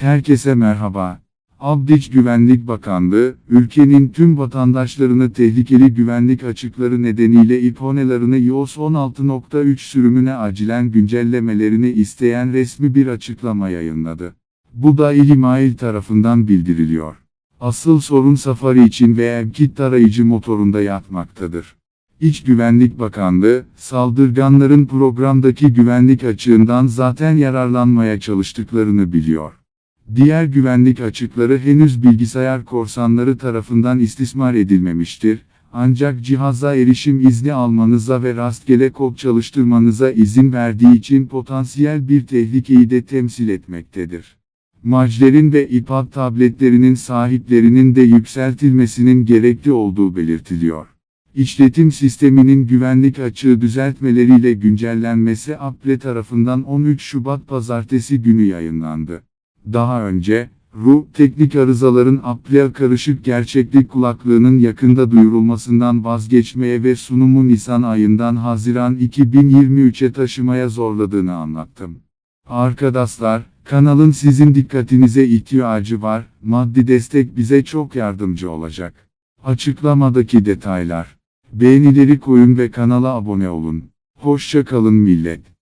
Herkese merhaba. Abdiç Güvenlik Bakanlığı, ülkenin tüm vatandaşlarını tehlikeli güvenlik açıkları nedeniyle iPhone'larını iOS 16.3 sürümüne acilen güncellemelerini isteyen resmi bir açıklama yayınladı. Bu da İlimail tarafından bildiriliyor. Asıl sorun Safari için ve AppKit tarayıcı motorunda yatmaktadır. İç Güvenlik Bakanlığı, saldırganların programdaki güvenlik açığından zaten yararlanmaya çalıştıklarını biliyor. Diğer güvenlik açıkları henüz bilgisayar korsanları tarafından istismar edilmemiştir. Ancak cihaza erişim izni almanıza ve rastgele kod çalıştırmanıza izin verdiği için potansiyel bir tehlikeyi de temsil etmektedir. Maclerin ve iPad tabletlerinin sahiplerinin de yükseltilmesinin gerekli olduğu belirtiliyor. İşletim sisteminin güvenlik açığı düzeltmeleriyle güncellenmesi Apple tarafından 13 Şubat pazartesi günü yayınlandı. Daha önce, RU, teknik arızaların Apple karışık gerçeklik kulaklığının yakında duyurulmasından vazgeçmeye ve sunumu Nisan ayından Haziran 2023'e taşımaya zorladığını anlattım. Arkadaşlar, kanalın sizin dikkatinize ihtiyacı var, maddi destek bize çok yardımcı olacak. Açıklamadaki detaylar. Beğenileri koyun ve kanala abone olun. Hoşça kalın millet.